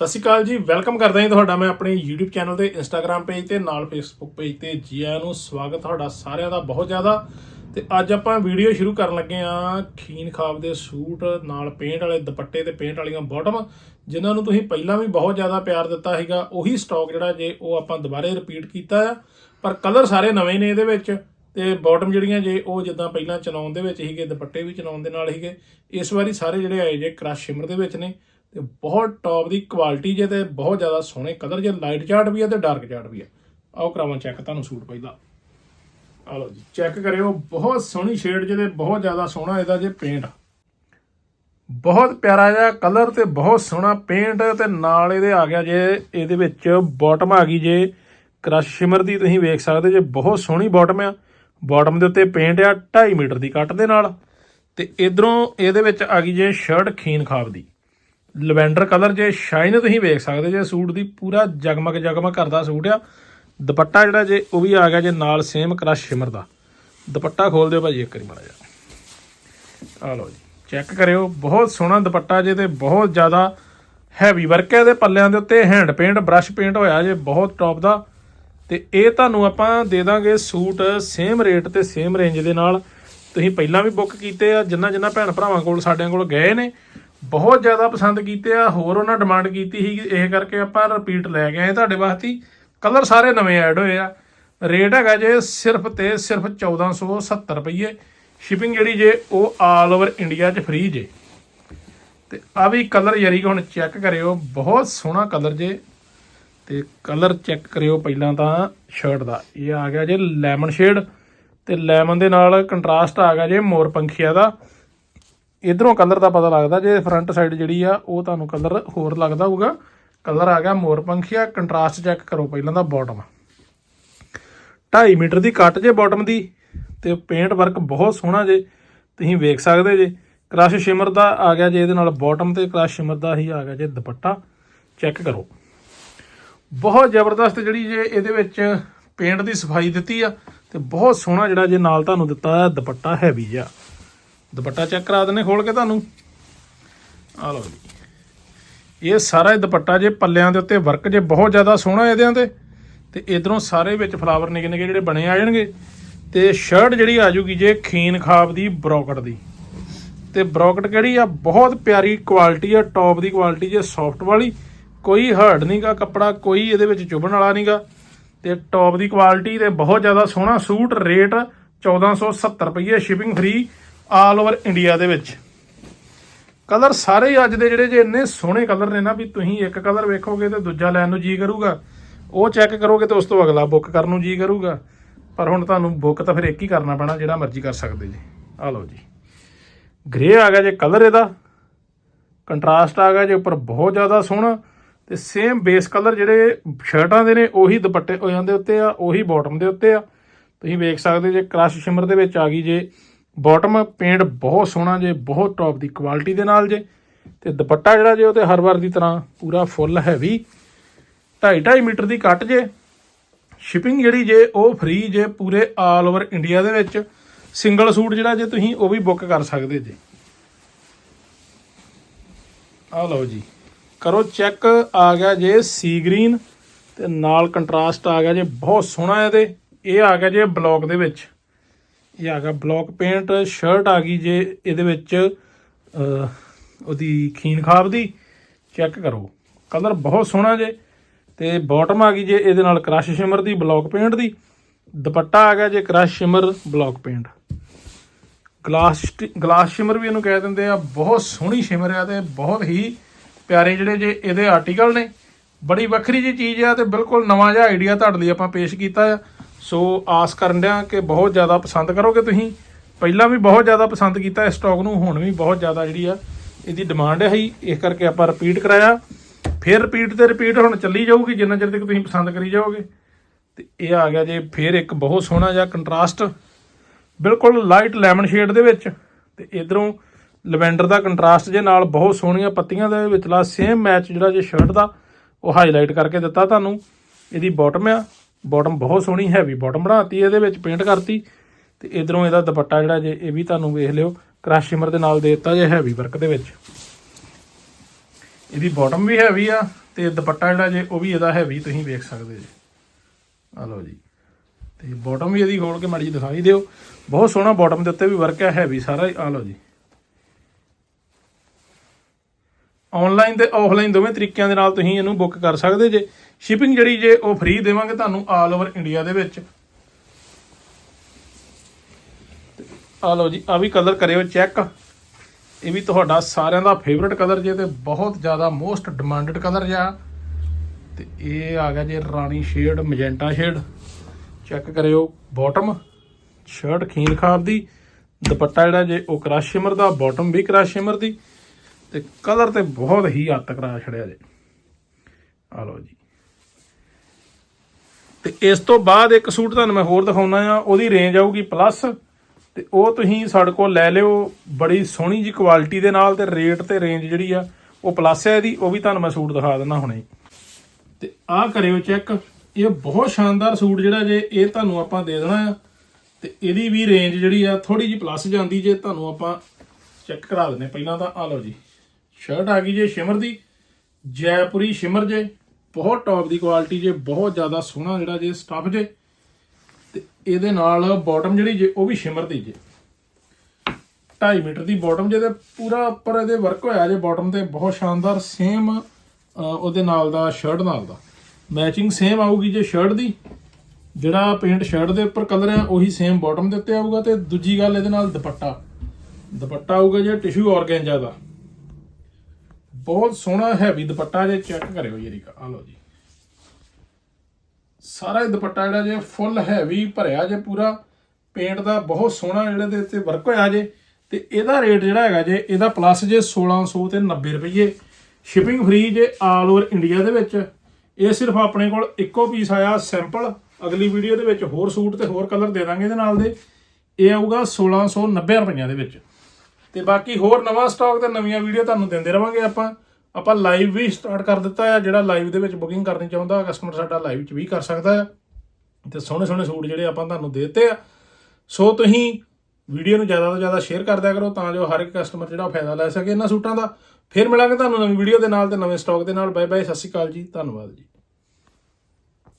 ਸਤਿ ਸ਼੍ਰੀ ਅਕਾਲ ਜੀ, ਵੈਲਕਮ ਕਰਦਾ ਹਾਂ ਤੁਹਾਡਾ, ਮੈਂ ਆਪਣੇ YouTube ਚੈਨਲ ਤੇ Instagram ਪੇਜ ਤੇ, ਨਾਲ Facebook ਪੇਜ ਤੇ ਜੀ ਆਇਆਂ ਨੂੰ ਸਵਾਗਤ ਤੁਹਾਡਾ ਸਾਰਿਆਂ ਦਾ ਬਹੁਤ ਜ਼ਿਆਦਾ। ਤੇ ਅੱਜ ਆਪਾਂ ਵੀਡੀਓ ਸ਼ੁਰੂ ਕਰਨ ਲੱਗੇ ਆ ਖੀਨ ਖਾਬ ਦੇ ਸੂਟ, ਨਾਲ ਪੇਂਟ ਵਾਲੇ ਦੁਪੱਟੇ ਤੇ ਪੇਂਟ ਵਾਲੀਆਂ ਬਾਟਮ ਜਿਨ੍ਹਾਂ ਨੂੰ ਤੁਸੀਂ ਪਹਿਲਾਂ ਵੀ ਬਹੁਤ ਜ਼ਿਆਦਾ ਪਿਆਰ ਦਿੱਤਾ ਸੀਗਾ, ਉਹੀ ਸਟਾਕ ਜਿਹੜਾ ਜੇ ਉਹ ਆਪਾਂ ਦੁਬਾਰੇ ਰਿਪੀਟ ਕੀਤਾ ਆ ਪਰ ਕਲਰ ਸਾਰੇ ਨਵੇਂ ਨੇ ਇਹਦੇ ਵਿੱਚ, ਤੇ ਬਾਟਮ ਜਿਹੜੀਆਂ ਜੇ ਉਹ ਜਿੱਦਾਂ ਪਹਿਲਾਂ ਚਨਾਉਣ ਦੇ ਵਿੱਚ ਸੀਗੇ, ਦੁਪੱਟੇ ਵੀ ਚਨਾਉਣ ਦੇ ਨਾਲ ਸੀਗੇ, ਇਸ ਵਾਰੀ ਸਾਰੇ ਜਿਹੜੇ ਆਏ ਜੇ ਕ੍ਰਸ਼ ਸ਼ਿਮਰ ਦੇ ਵਿੱਚ ਨੇ। ਤੇ ਬਹੁਤ ਟੌਪ ਦੀ ਕੁਆਲਿਟੀ ਜੇ ਤੇ ਬਹੁਤ ਜ਼ਿਆਦਾ ਸੋਹਣੇ ਕਲਰ ਜੇ ਲਾਈਟ ਚਾਰਟ ਵੀ ਆ ਤੇ ਡਾਰਕ ਚਾਰਟ ਵੀ ਆ। ਆਓ ਕਰਾਵਾਂ ਚੈੱਕ ਤੁਹਾਨੂੰ ਸੂਟ ਪਹਿਲਾਂ। ਆ ਲਓ ਜੀ ਚੈੱਕ ਕਰਿਓ, ਬਹੁਤ ਸੋਹਣੀ ਸ਼ੇਡ ਜਿਹਦੇ ਬਹੁਤ ਜ਼ਿਆਦਾ ਸੋਹਣਾ ਇਹਦਾ ਜੇ ਪੇਂਟ ਬਹੁਤ ਪਿਆਰਾ ਜਿਹਾ ਕਲਰ ਤੇ ਬਹੁਤ ਸੋਹਣਾ ਪੇਂਟ ਤੇ ਨਾਲ ਇਹਦੇ ਆ ਗਿਆ ਜੇ, ਇਹਦੇ ਵਿੱਚ ਬਾਟਮ ਆ ਗਈ ਜੇ। ਕ੍ਰਸ਼ ਸ਼ਿਮਰ ਦੀ ਤੁਸੀਂ ਵੇਖ ਸਕਦੇ ਜੇ, ਬਹੁਤ ਸੋਹਣੀ ਬਾਟਮ ਆ। ਬਾਟਮ ਦੇ ਉੱਤੇ ਪੇਂਟ ਆ 2.5 ਮੀਟਰ ਦੀ ਕੱਟ ਦੇ ਨਾਲ। ਤੇ ਇਧਰੋਂ ਇਹਦੇ ਵਿੱਚ ਆ ਗਈ ਜੇ ਸ਼ਰਟ ਖੀਨ ਖਾਬ ਦੀ। ਲਵੈਂਡਰ ਕਲਰ ਜੇ ਸ਼ਾਈਨ ਤੁਸੀਂ ਵੇਖ ਸਕਦੇ ਜੇ ਸੂਟ ਦੀ ਪੂਰਾ ਜਗਮਗ ਜਗਮਗ ਕਰਦਾ ਸੂਟ ਆ। ਦੁਪੱਟਾ ਜਿਹੜਾ ਜੇ ਉਹ ਵੀ ਆ ਗਿਆ ਜੇ ਨਾਲ ਸੇਮ ਕ੍ਰਸ਼ ਸ਼ਿਮਰ ਦਾ। ਦੁਪੱਟਾ ਖੋਲ ਦਿਓ ਭਾਜੀ ਇੱਕ ਵਾਰੀ ਮਾੜਾ ਜਿਹਾ। ਆ ਲਓ ਜੀ ਚੈੱਕ ਕਰਿਓ, ਬਹੁਤ ਸੋਹਣਾ ਦੁਪੱਟਾ ਜੇ ਤੇ ਬਹੁਤ ਜ਼ਿਆਦਾ ਹੈਵੀ ਵਰਕ ਹੈ ਇਹਦੇ ਪੱਲਿਆਂ ਦੇ ਉੱਤੇ ਹੈਂਡ ਪੇਂਟ ਬ੍ਰਸ਼ ਪੇਂਟ ਹੋਇਆ ਜੇ, ਬਹੁਤ ਟੌਪ ਦਾ। ਤੇ ਇਹ ਤੁਹਾਨੂੰ ਆਪਾਂ ਦੇ ਦਾਂਗੇ ਸੂਟ ਸੇਮ ਰੇਟ ਤੇ ਸੇਮ ਰੇਂਜ ਦੇ ਨਾਲ। ਤੁਸੀਂ ਪਹਿਲਾਂ ਵੀ ਬੁੱਕ ਕੀਤੇ ਆ ਜਿੰਨਾ ਜਿੰਨਾ ਭੈਣ ਭਰਾਵਾਂ ਕੋਲ ਸਾਡਿਆਂ ਕੋਲ ਗਏ ਨੇ ਬਹੁਤ ਜ਼ਿਆਦਾ ਪਸੰਦ ਕੀਤੇ ਆ, ਹੋਰ ਉਹਨਾਂ ਡਿਮਾਂਡ ਕੀਤੀ ਸੀ ਇਹ ਕਰਕੇ ਆਪਾਂ ਰਿਪੀਟ ਲੈ ਗਏ ਆਏ ਤੁਹਾਡੇ ਵਾਸਤੇ ਕਲਰ ਸਾਰੇ ਨਵੇਂ ਐਡ ਹੋਏ ਆ। ਰੇਟ ਹੈਗਾ ਜੇ ਸਿਰਫ ਤੇ ਸਿਰਫ 1470 ਰੁਪਏ ਸ਼ਿਪਿੰਗ ਜਿਹੜੀ ਜੇ ਉਹ ਆਲ ਓਵਰ ਇੰਡੀਆ 'ਚ ਫ੍ਰੀ ਜੇ। ਤੇ ਆ ਵੀ ਕਲਰ ਯਾਰੀ ਹੁਣ ਚੈੱਕ ਕਰਿਓ, ਬਹੁਤ ਸੋਹਣਾ ਕਲਰ ਜੇ। ਤੇ ਕਲਰ ਚੈੱਕ ਕਰਿਓ ਪਹਿਲਾਂ ਤਾਂ ਸ਼ਰਟ ਦਾ। ਇਹ ਆ ਗਿਆ ਜੇ ਲੈਮਨ ਸ਼ੇਡ ਤੇ ਲੈਮਨ ਦੇ ਨਾਲ ਕੰਟਰਾਸਟ ਆ ਗਿਆ ਜੇ ਮੋਰ ਪੰਖੀਆ ਦਾ। ਇਧਰੋਂ ਕਲਰ ਦਾ ਪਤਾ ਲੱਗਦਾ, ਜੇ ਫਰੰਟ ਸਾਈਡ ਜਿਹੜੀ ਆ, ਉਹ ਤੁਹਾਨੂੰ ਕਲਰ ਹੋਰ ਲੱਗਦਾ ਹੋਊਗਾ। ਕਲਰ ਆ ਗਿਆ ਮੋਰ ਪੰਖੀਆ ਕੰਟਰਾਸਟ ਚੈੱਕ ਕਰੋ ਪਹਿਲਾਂ ਦਾ ਬਾਟਮ 2.5 ਮੀਟਰ ਦੀ ਕੱਟ ਜੇ ਬਾਟਮ ਦੀ, ਤੇ ਪੇਂਟ ਵਰਕ ਬਹੁਤ ਸੋਹਣਾ ਜੇ, ਤੁਸੀਂ ਵੇਖ ਸਕਦੇ ਜੇ। ਕ੍ਰਸ਼ ਸ਼ਿਮਰ ਦਾ ਆ ਗਿਆ ਜੇ ਇਹਦੇ ਨਾਲ ਬਾਟਮ ਤੇ ਕ੍ਰਸ਼ ਸ਼ਿਮਰ ਦਾ ਹੀ ਆ ਗਿਆ ਜੇ ਦੁਪੱਟਾ। ਚੈੱਕ ਕਰੋ। ਬਹੁਤ ਜ਼ਬਰਦਸਤ ਜਿਹੜੀ ਜੇ ਇਹਦੇ ਵਿੱਚ ਪੇਂਟ ਦੀ ਸਫ਼ਾਈ ਦਿੱਤੀ ਆ, ਤੇ ਬਹੁਤ ਸੋਹਣਾ ਜਿਹੜਾ ਜੇ ਨਾਲ ਤੁਹਾਨੂੰ ਦਿੱਤਾ ਦੁਪੱਟਾ ਹੈਵੀ ਜਿਹਾ। ਦੁਪੱਟਾ ਚੈੱਕ ਕਰਾ ਦਿੰਨੇ ਖੋਲ ਕੇ ਤੁਹਾਨੂੰ। ਆ ਲਓ ਜੀ। ਇਹ ਸਾਰਾ ਦੁਪੱਟਾ ਜੇ ਪੱਲਿਆਂ ਦੇ ਉੱਤੇ ਵਰਕ ਜੇ ਬਹੁਤ ਜ਼ਿਆਦਾ ਸੋਹਣਾ ਇਹਦਿਆਂ ਤੇ ਤੇ ਇਧਰੋਂ ਸਾਰੇ ਵਿੱਚ ਫਲਾਵਰ ਨਿੱਕੇ ਨਿੱਕੇ ਜਿਹੜੇ ਬਣੇ ਆ ਜਾਣਗੇ। ਤੇ ਸ਼ਰਟ ਜਿਹੜੀ ਆ ਜੂਗੀ ਜੇ ਖੀਨ ਖਾਬ ਦੀ, ਬ੍ਰੋਕਟ ਦੀ। ਤੇ ਬ੍ਰੋਕਟ ਕਿਹੜੀ ਆ? ਬਹੁਤ ਪਿਆਰੀ ਕੁਆਲਿਟੀ ਆ, ਟੌਪ ਦੀ ਕੁਆਲਿਟੀ ਜੇ ਸੌਫਟ ਵਾਲੀ। ਕੋਈ ਹਰਡ ਨਹੀਂਗਾ ਕੱਪੜਾ, ਕੋਈ ਇਹਦੇ ਵਿੱਚ ਚੁਭਣ ਵਾਲਾ ਨਹੀਂਗਾ ਤੇ ਟੌਪ ਦੀ ਕੁਆਲਿਟੀ ਤੇ ਬਹੁਤ ਜ਼ਿਆਦਾ ਸੋਹਣਾ ਸੂਟ, ਰੇਟ 1470 ਰੁਪਏ shipping free all over India ਦੇ ਵਿੱਚ। ਕਲਰ ਸਾਰੇ ਅੱਜ ਦੇ ਜਿਹੜੇ ਜੇ ਇੰਨੇ ਸੋਹਣੇ ਕਲਰ ਨੇ ਨਾ ਵੀ ਤੁਸੀਂ ਇੱਕ ਕਲਰ ਵੇਖੋਗੇ ਤੇ ਦੂਜਾ ਲੈਣ ਨੂੰ ਜੀ ਕਰੂਗਾ। ਉਹ ਚੈੱਕ ਕਰੋਗੇ ਤੇ ਉਸ ਤੋਂ ਅਗਲਾ ਬੁੱਕ ਕਰਨ ਨੂੰ ਜੀ ਕਰੂਗਾ। ਪਰ ਹੁਣ ਤੁਹਾਨੂੰ ਬੁੱਕ ਤਾਂ ਫਿਰ ਇੱਕ ਹੀ ਕਰਨਾ ਪੈਣਾ, ਜਿਹੜਾ ਮਰਜ਼ੀ ਕਰ ਸਕਦੇ ਜੀ। ਆ ਲਓ ਜੀ। ਗ੍ਰੇ ਆ ਗਿਆ ਜੇ ਕਲਰ ਇਹਦਾ। ਕੰਟਰਾਸਟ ਆ ਗਿਆ ਜੇ ਉੱਪਰ ਬਹੁਤ ਜ਼ਿਆਦਾ ਸੋਹਣਾ। ਤੇ ਸੇਮ ਬੇਸ ਕਲਰ ਜਿਹੜੇ ਸ਼ਰਟਾਂ ਦੇ ਨੇ, ਉਹੀ ਦੁਪੱਟੇ ਹੋ ਜਾਂਦੇ ਉੱਤੇ ਆ, ਉਹੀ ਬਾਟਮ ਦੇ ਉੱਤੇ ਆ। ਤੁਸੀਂ ਵੇਖ ਸਕਦੇ ਜੇ ਕ੍ਰਸ਼ ਸ਼ਿਮਰ ਦੇ ਵਿੱਚ ਆ ਗਈ ਜੇ। ਬਾਟਮ ਪੇਂਟ ਬਹੁਤ ਸੋਹਣਾ ਜੇ, ਬਹੁਤ ਟੌਪ ਦੀ ਕੁਆਲਿਟੀ ਦੇ ਨਾਲ ਜੇ। ਤੇ ਦੁਪੱਟਾ ਜਿਹੜਾ ਜੇ, ਉਹ ਤੇ ਹਰ ਵਾਰ ਦੀ ਤਰ੍ਹਾਂ ਪੂਰਾ ਫੁੱਲ ਹੈਵੀ 2.5 ਮੀਟਰ ਦੀ ਕੱਟ ਜੇ। ਸ਼ਿਪਿੰਗ ਜਿਹੜੀ ਜੇ, ਉਹ ਫ੍ਰੀ ਜੇ ਪੂਰੇ ਆਲ ਓਵਰ ਇੰਡੀਆ ਦੇ ਵਿੱਚ। ਸਿੰਗਲ ਸੂਟ ਜਿਹੜਾ ਜੇ ਤੁਸੀਂ, ਉਹ ਵੀ ਬੁੱਕ ਕਰ ਸਕਦੇ ਜੇ। ਆ ਲਓ ਜੀ। ਕਰੋ ਚੈੱਕ ਆ ਗਿਆ ਜੇ ਸੀ ਗ੍ਰੀਨ ਤੇ ਨਾਲ ਕੰਟਰਾਸਟ ਆ ਗਿਆ ਜੇ, ਬਹੁਤ ਸੋਹਣਾ ਇਹਦੇ। ਇਹ ਆ ਗਿਆ ਜੇ ਬਲੌਕ ਦੇ ਵਿੱਚ। ਇਹ ਆ ਗਿਆ ਬਲੌਕ ਪੇਂਟ, ਸ਼ਰਟ ਆ ਗਈ ਜੇ ਇਹਦੇ ਵਿੱਚ ਉਹਦੀ ਖੀਨ ਖਾਬ ਦੀ, ਚੈੱਕ ਕਰੋ। ਕਲਰ ਬਹੁਤ ਸੋਹਣਾ ਜੇ, ਤੇ ਬਾਟਮ ਆ ਗਈ ਜੇ ਇਹਦੇ ਨਾਲ ਕ੍ਰਸ਼ ਸ਼ਿਮਰ ਦੀ, ਬਲੌਕ ਪੇਂਟ ਦੀ। ਦੁਪੱਟਾ ਆ ਗਿਆ ਜੇ crush shimmer, block paint. Glass glass shimmer ਵੀ ਇਹਨੂੰ ਕਹਿ ਦਿੰਦੇ ਆ, ਬਹੁਤ ਸੋਹਣੀ ਸ਼ਿਮਰ ਆ ਤੇ ਬਹੁਤ ਹੀ ਪਿਆਰੇ ਜਿਹੜੇ ਜੇ ਇਹਦੇ ਆਰਟੀਕਲ ਨੇ। ਬੜੀ ਵੱਖਰੀ ਜੀ ਚੀਜ਼ ਆ ਤੇ ਬਿਲਕੁਲ ਨਵਾਂ ਜਿਹਾ ਆਈਡੀਆ ਤੁਹਾਡੇ ਲਈ ਆਪਾਂ ਪੇਸ਼ ਕੀਤਾ ਆ। ਸੋ ਆਸ ਕਰਨ ਡਿਆ ਕਿ ਬਹੁਤ ਜ਼ਿਆਦਾ ਪਸੰਦ ਕਰੋਗੇ ਤੁਸੀਂ। ਪਹਿਲਾਂ ਵੀ ਬਹੁਤ ਜ਼ਿਆਦਾ ਪਸੰਦ ਕੀਤਾ ਇਸ ਸਟਾਕ ਨੂੰ, ਹੁਣ ਵੀ ਬਹੁਤ ਜ਼ਿਆਦਾ ਜਿਹੜੀ ਆ, ਇਹਦੀ ਡਿਮਾਂਡ ਹੈ ਹੀ। ਇਸ ਕਰਕੇ ਆਪਾਂ ਰਿਪੀਟ ਕਰਾਇਆ। ਫਿਰ ਰਿਪੀਟ ਤੇ ਰਿਪੀਟ ਹੁਣ ਚੱਲੀ ਜਾਊਗੀ, ਜਿੰਨਾ ਚਿਰ ਤੱਕ ਤੁਸੀਂ ਪਸੰਦ ਕਰੀ ਜਾਓਗੇ। ਤੇ ਇਹ ਆ ਗਿਆ ਜੇ ਫਿਰ ਇੱਕ ਬਹੁਤ ਸੋਹਣਾ ਜਿਹਾ ਕੰਟਰਾਸਟ ਬਿਲਕੁਲ ਲਾਈਟ ਲੈਮਨ ਸ਼ੇਡ ਦੇ ਵਿੱਚ। ਤੇ ਇਧਰੋਂ ਲਵੈਂਡਰ ਦਾ ਕੰਟਰਾਸਟ ਜੇ ਨਾਲ ਬਹੁਤ ਸੋਹਣੀਆਂ ਪੱਤੀਆਂ ਦੇ ਵਿਚਲਾ ਸੇਮ ਮੈਚ ਜਿਹੜਾ ਜੇ ਸ਼ਰਟ ਦਾ, ਉਹ ਹਾਈਲਾਈਟ ਕਰਕੇ ਦਿੱਤਾ ਤੁਹਾਨੂੰ। ਇਹਦੀ ਬਾਟਮ ਆ। ਬਾਟਮ ਬਹੁਤ ਸੋਹਣੀ ਹੈਵੀ ਬਾਟਮ ਬਣਾਤੀ, ਇਹਦੇ ਵਿੱਚ ਪੇਂਟ ਕਰਤੀ ਤੇ ਇਧਰੋਂ ਇਹਦਾ ਦੁਪੱਟਾ ਜਿਹੜਾ ਜੇ ਇਹ ਵੀ ਤੁਹਾਨੂੰ ਵੇਖ ਲਿਓ ਕ੍ਰਸ਼ ਦੇ ਨਾਲ ਦੇ ਦਿੱਤਾ ਜੇ ਹੈਵੀ ਵਰਕ ਦੇ ਵਿੱਚ। ਇਹਦੀ ਬਾਟਮ ਵੀ ਹੈਵੀ ਆ ਤੇ ਦੁਪੱਟਾ ਜਿਹੜਾ ਜੇ ਉਹ ਵੀ ਇਹਦਾ ਹੈਵੀ ਤੁਸੀਂ ਵੇਖ ਸਕਦੇ ਜੀ। ਆ ਲਓ ਜੀ। ਤੇ ਬਾਟਮ ਵੀ ਇਹਦੀ ਖੋਲ ਕੇ ਮਾੜੀ ਜਿਹੀ ਦਿਖਾਈ ਦਿਓ। ਬਹੁਤ ਸੋਹਣਾ ਬਾਟਮ ਦੇ ਉੱਤੇ ਵੀ ਵਰਕ ਹੈ ਹੈਵੀ ਸਾਰਾ ਆ ਲਓ ਜੀ। ਆਨਲਾਈਨ ਤੇ ਆਫਲਾਈਨ ਦੋਵੇਂ ਤਰੀਕਿਆਂ ਦੇ ਨਾਲ ਤੁਸੀਂ ਇਹਨੂੰ ਬੁੱਕ ਕਰ ਸਕਦੇ ਜੇ। ਸ਼ਿਪਿੰਗ ਜਿਹੜੀ ਜੇ ਉਹ ਫ੍ਰੀ ਦੇਵਾਂਗੇ ਤੁਹਾਨੂੰ ਆਲ ਓਵਰ ਇੰਡੀਆ ਦੇ ਵਿੱਚ। ਆ ਲਓ ਜੀ ਆ ਵੀ ਕਲਰ ਕਰਿਓ ਚੈੱਕ ਇਹ ਵੀ ਤੁਹਾਡਾ ਸਾਰਿਆਂ ਦਾ ਫੇਵਰਿਟ ਕਲਰ ਜੇ ਤੇ ਬਹੁਤ ਜ਼ਿਆਦਾ ਮੋਸਟ ਡਿਮਾਂਡਡ ਕਲਰ ਜਿਹਾ। ਤੇ ਇਹ ਆ ਗਿਆ ਜੇ rani shade magenta shade check ਕਰਿਓ ਬਾਟਮ ਸ਼ਰਟ ਖੀਨ ਖਾਬ ਦੀ। ਦੁਪੱਟਾ ਜਿਹੜਾ ਜੇ ਉਹ ਕ੍ਰਾਸ਼ ਸ਼ਿਮਰ ਦਾ ਬਾਟਮ ਵੀ ਕ੍ਰਾਸ਼ ਸ਼ਿਮਰ ਦੀ। ਤੇ ਕਲਰ ਤੇ ਬਹੁਤ ਹੀ ਹੱਦ ਤੱਕ ਕਰਾ ਛੜਿਆ ਜੇ। ਆ ਲਓ ਜੀ। ਤੇ ਇਸ ਤੋਂ ਬਾਅਦ ਇੱਕ ਸੂਟ ਤੁਹਾਨੂੰ ਮੈਂ ਹੋਰ ਦਿਖਾਉਣਾ ਆ, ਉਹਦੀ ਰੇਂਜ ਆਊਗੀ ਪਲੱਸ ਤੇ ਉਹ ਤੁਸੀਂ ਸਾਡੇ ਕੋਲ ਲੈ ਲਿਓ, ਬੜੀ ਸੋਹਣੀ ਜੀ ਕੁਆਲਿਟੀ ਦੇ ਨਾਲ ਤੇ ਰੇਟ ਤੇ ਰੇਂਜ ਜਿਹੜੀ ਆ, ਉਹ ਪਲੱਸ ਹੈ ਇਹਦੀ, ਉਹ ਵੀ ਤੁਹਾਨੂੰ ਮੈਂ ਸੂਟ ਦਿਖਾ ਦਿੰਦਾ ਹੁਣੇ। ਤੇ ਆਹ ਕਰਿਓ ਚੈੱਕ ਇਹ ਬਹੁਤ ਸ਼ਾਨਦਾਰ ਸੂਟ ਜਿਹੜਾ ਜੇ, ਇਹ ਤੁਹਾਨੂੰ ਆਪਾਂ ਦੇ ਦੇਣਾ ਆ, ਤੇ ਇਹਦੀ ਵੀ ਰੇਂਜ ਜਿਹੜੀ ਆ ਥੋੜੀ ਜੀ ਪਲੱਸ ਜਾਂਦੀ ਜੇ, ਤੁਹਾਨੂੰ ਆਪਾਂ ਚੈੱਕ ਕਰਾ ਦਿੰਦੇ ਪਹਿਲਾਂ ਤਾਂ। ਆ ਲਓ ਜੀ। ਸ਼ਰਟ ਆ ਗਈ ਜੇ ਸ਼ਿਮਰ ਦੀ, ਜੈਪੁਰੀ ਸ਼ਿਮਰ ਜੇ, ਬਹੁਤ ਟੌਪ ਦੀ ਕੁਆਲਿਟੀ ਜੇ, ਬਹੁਤ ਜ਼ਿਆਦਾ ਸੋਹਣਾ ਜਿਹੜਾ ਜੇ ਸਟੱਫ ਜੇ। ਤੇ ਇਹਦੇ ਨਾਲ ਬਾਟਮ ਜਿਹੜੀ ਜੇ, ਉਹ ਵੀ ਸ਼ਿਮਰ ਦੀ ਜੇ। 2.5 ਮੀਟਰ ਦੀ ਬਾਟਮ ਜੇ ਤੇ ਪੂਰਾ ਉੱਪਰ ਇਹਦੇ ਵਰਕ ਹੋਇਆ ਜੇ ਬਾਟਮ ਤੇ, ਬਹੁਤ ਸ਼ਾਨਦਾਰ ਸੇਮ ਉਹਦੇ ਨਾਲ ਦਾ ਸ਼ਰਟ ਨਾਲ ਦਾ। ਮੈਚਿੰਗ ਸੇਮ ਆਊਗੀ ਜੇ ਸ਼ਰਟ ਦੀ। ਜਿਹੜਾ ਪੇਂਟ ਸ਼ਰਟ ਦੇ ਉੱਪਰ ਕਲਰ ਹੈ ਉਹੀ ਸੇਮ ਬਾਟਮ ਦੇ ਉੱਤੇ ਆਊਗਾ ਤੇ ਦੂਜੀ ਗੱਲ ਇਹਦੇ ਨਾਲ ਦੁਪੱਟਾ। ਦੁਪੱਟਾ ਆਊਗਾ ਜੇ ਟਿਸ਼ੂ ਆਰਗੈਂਜਾ ਦਾ। ਬਹੁਤ ਸੋਹਣਾ ਹੈਵੀ ਦੁਪੱਟਾ ਜੇ ਚੈੱਕ ਕਰਿਓ ਜਰੀਕਾ ਆ ਲਓ ਜੀ। ਸਾਰਾ ਇਹ ਦੁਪੱਟਾ ਜਿਹੜਾ ਜੇ ਫੁੱਲ ਹੈਵੀ ਭਰਿਆ ਜੇ ਪੂਰਾ ਪੇਂਟ ਦਾ ਬਹੁਤ ਸੋਹਣਾ ਜਿਹੜੇ ਦੇ ਉੱਤੇ ਵਰਕ ਹੋਇਆ ਜੇ, ਤੇ ਇਹਦਾ ਰੇਟ ਜਿਹੜਾ ਹੈਗਾ ਜੇ, ਇਹਦਾ ਪਲੱਸ ਜੇ 1600 ਤੇ 90 ਰੁਪਏ ਸ਼ਿਪਿੰਗ ਫ੍ਰੀ ਜੇ ਆਲ ਓਵਰ ਇੰਡੀਆ ਦੇ ਵਿੱਚ। ਇਹ ਸਿਰਫ ਆਪਣੇ ਕੋਲ ਇੱਕੋ ਪੀਸ ਆਇਆ ਸੈਂਪਲ ਅਗਲੀ ਵੀਡੀਓ ਦੇ ਵਿੱਚ ਹੋਰ ਸੂਟ ਤੇ ਹੋਰ ਕਲਰ ਦੇ ਦਾਂਗੇ ਇਹਦੇ ਨਾਲ ਦੇ। ਇਹ ਆਊਗਾ 1690 ਰੁਪਈਆਂ ਦੇ ਵਿੱਚ। ਤੇ ਬਾਕੀ ਹੋਰ ਨਵਾਂ ਸਟਾਕ ਤੇ ਨਵੀਆਂ ਵੀਡੀਓ ਤੁਹਾਨੂੰ ਦਿੰਦੇ ਰਵਾਂਗੇ ਆਪਾਂ। ਆਪਾਂ ਲਾਈਵ ਵੀ ਸਟਾਰਟ ਕਰ ਦਿੱਤਾ ਆ, ਜਿਹੜਾ ਲਾਈਵ ਦੇ ਵਿੱਚ ਬੁਕਿੰਗ ਕਰਨੀ ਚਾਹੁੰਦਾ ਕਸਟਮਰ ਸਾਡਾ ਲਾਈਵ 'ਚ ਵੀ ਕਰ ਸਕਦਾ ਆ। ਤੇ ਸੋਹਣੇ ਸੋਹਣੇ ਸੂਟ ਜਿਹੜੇ ਆਪਾਂ ਤੁਹਾਨੂੰ ਦੇ ਦਿੱਤੇ ਆ। ਸੋ ਤੁਸੀਂ ਵੀਡੀਓ ਨੂੰ ਜ਼ਿਆਦਾ ਤੋਂ ਜ਼ਿਆਦਾ ਸ਼ੇਅਰ ਕਰ ਦਿਆ ਕਰੋ ਤਾਂ ਜੋ ਹਰ ਇੱਕ ਕਸਟਮਰ ਜਿਹੜਾ ਫਾਇਦਾ ਲੈ ਸਕੇ ਇਹਨਾਂ ਸੂਟਾਂ ਦਾ। ਫਿਰ ਮਿਲਾਂਗੇ ਤੁਹਾਨੂੰ ਨਵੀਂ ਵੀਡੀਓ ਦੇ ਨਾਲ ਤੇ ਨਵੇਂ ਸਟਾਕ ਦੇ ਨਾਲ। ਬਾਏ ਬਾਏ ਸਤਿ ਸ਼੍ਰੀ ਅਕਾਲ ਜੀ, ਧੰਨਵਾਦ ਜੀ।